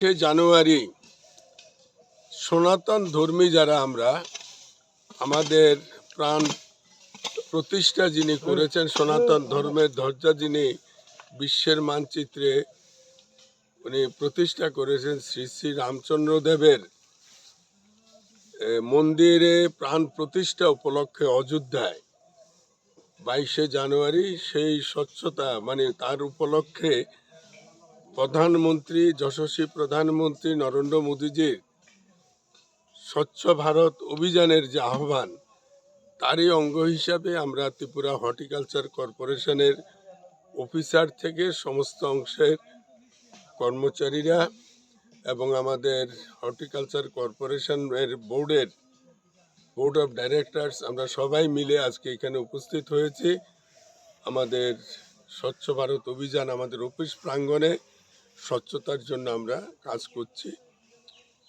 বাইশে জানুয়ারি, সনাতন ধর্মী যারা আমরা, আমাদের প্রাণ প্রতিষ্ঠা যিনি করেছেন সনাতন ধর্মের ধ্বজা যিনি বিশ্বের মানচিত্রে উনি প্রতিষ্ঠা করেছেন শ্রী শ্রী রামচন্দ্র দেবের মন্দিরে প্রাণ প্রতিষ্ঠা উপলক্ষে অযোধ্যায়, বাইশে জানুয়ারি সেই স্বচ্ছতা মানে তার উপলক্ষে প্রধানমন্ত্রী, যশস্বী প্রধানমন্ত্রী নরেন্দ্র মোদীজির স্বচ্ছ ভারত অভিযানের যে আহ্বান, তারই অঙ্গ হিসাবে আমরা ত্রিপুরা হর্টিকালচার কর্পোরেশনের অফিসার থেকে সমস্ত অংশের কর্মচারীরা এবং আমাদের হর্টিকালচার কর্পোরেশনের বোর্ডের বোর্ড অফ ডাইরেক্টরস, আমরা সবাই মিলে আজকে এখানে উপস্থিত হয়েছি। আমাদের স্বচ্ছ ভারত অভিযান আমাদের অফিস প্রাঙ্গণে স্বচ্ছতার জন্য আমরা কাজ করছি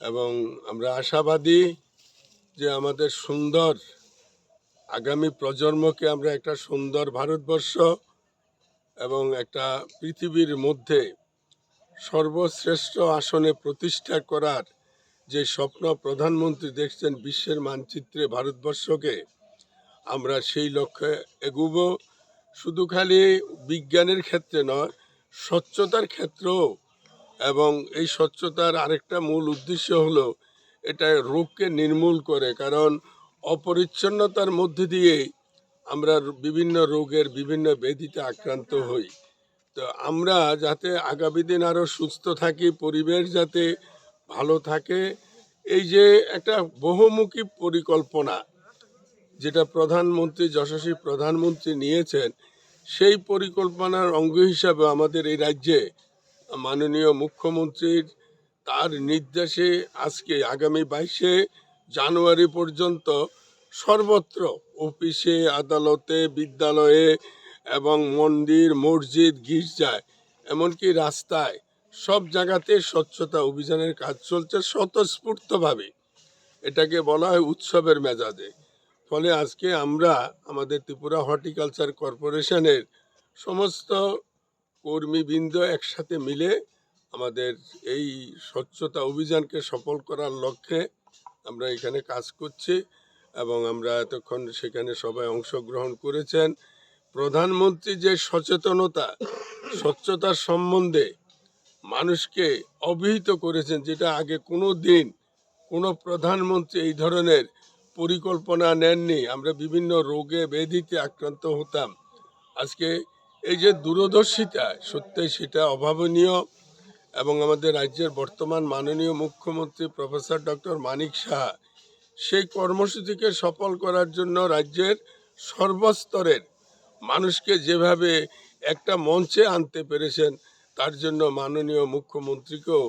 এবং আমরা আশাবাদী যে আমাদের সুন্দর আগামী প্রজন্মকে আমরা একটা সুন্দর ভারতবর্ষ এবং একটা পৃথিবীর মধ্যে সর্বশ্রেষ্ঠ আসনে প্রতিষ্ঠা করার যে স্বপ্ন প্রধানমন্ত্রী দেখছেন বিশ্বের মানচিত্রে ভারতবর্ষকে, আমরা সেই লক্ষ্যে এগুব। শুধু খালি বিজ্ঞানের ক্ষেত্রে নয় স্বচ্ছতার ক্ষেত্রেও এবং এই স্বচ্ছতার আরেকটা মূল উদ্দেশ্য হলো এটা রোগকে নির্মূল করে, কারণ অপরিচ্ছন্নতার মধ্যে দিয়েই আমরা বিভিন্ন রোগের বিভিন্ন ব্যাধিতে আক্রান্ত হই। তো আমরা যাতে আগামী দিন আরও সুস্থ থাকি, পরিবেশ যাতে ভালো থাকে, এই যে একটা বহুমুখী পরিকল্পনা যেটা প্রধানমন্ত্রী, যশস্বী প্রধানমন্ত্রী নিয়েছেন সেই পরিকল্পনার অঙ্গ হিসাবে আমাদের এই রাজ্যে মাননীয় মুখ্যমন্ত্রীর তার নির্দেশে আজকে আগামী বাইশে জানুয়ারি পর্যন্ত সর্বত্র অফিসে, আদালতে, বিদ্যালয়ে এবং মন্দির, মসজিদ, গির্জায়, এমনকি রাস্তায় সব জায়গাতে স্বচ্ছতা অভিযানের কাজ চলছে স্বতঃস্ফূর্তভাবে। এটাকে বলা হয় উৎসবের মেজাজে। ফলে আজকে আমরা আমাদের ত্রিপুরা হর্টিকালচার কর্পোরেশনের সমস্ত কর্মীবৃন্দ একসাথে মিলে আমাদের এই স্বচ্ছতা অভিযানকে সফল করার লক্ষ্যে আমরা এখানে কাজ করছি এবং আমরা এতক্ষণ সেখানে সবাই অংশগ্রহণ করেছেন। প্রধানমন্ত্রী যে সচেতনতা, স্বচ্ছতার সম্বন্ধে মানুষকে অবহিত করেছেন, যেটা আগে কোনো দিন কোনো প্রধানমন্ত্রী এই ধরনের পরিকল্পনা নেননি। আমরা বিভিন্ন রোগে, ব্যাধিতে আক্রান্ত হতাম। আজকে এই যে দূরদর্শিতা, সত্যি সেটা অভাবনীয় এবং আমাদের রাজ্যের বর্তমান মাননীয় মুখ্যমন্ত্রী প্রফেসর ডক্টর মানিক সাহা, সেই কর্মসূচিকে সফল করার জন্য রাজ্যের সর্বস্তরের মানুষকে যেভাবে একটা মঞ্চে আনতে পেরেছেন, তার জন্য মাননীয় মুখ্যমন্ত্রীকেও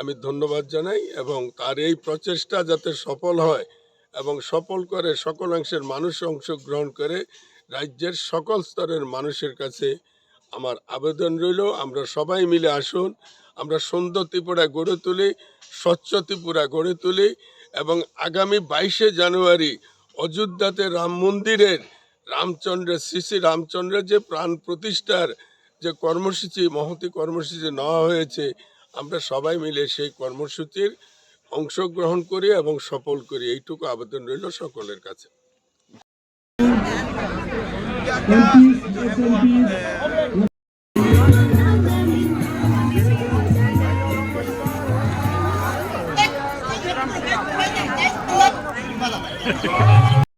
আমি ধন্যবাদ জানাই এবং তার এই প্রচেষ্টা যাতে সফল হয় এবং সফল করে সকল অংশের মানুষ অংশগ্রহণ করে রাজ্যের সকল স্তরের মানুষের কাছে আমার আবেদন রইল। আমরা সবাই মিলে আসুন, আমরা সুন্দর ত্রিপুরা গড়ে তুলি, স্বচ্ছ ত্রিপুরা গড়ে তুলি এবং আগামী বাইশে জানুয়ারি অযোধ্যাতে রাম মন্দিরের, রামচন্দ্রের, শ্রী শ্রী রামচন্দ্রের যে প্রাণ প্রতিষ্ঠার যে কর্মসূচি, মহতি কর্মসূচি নেওয়া হয়েছে, আমরা সবাই মিলে সেই কর্মসূচির অংশগ্রহণ করি এবং সফল করি। এইটুকু আবেদন রইল সকলের কাছে।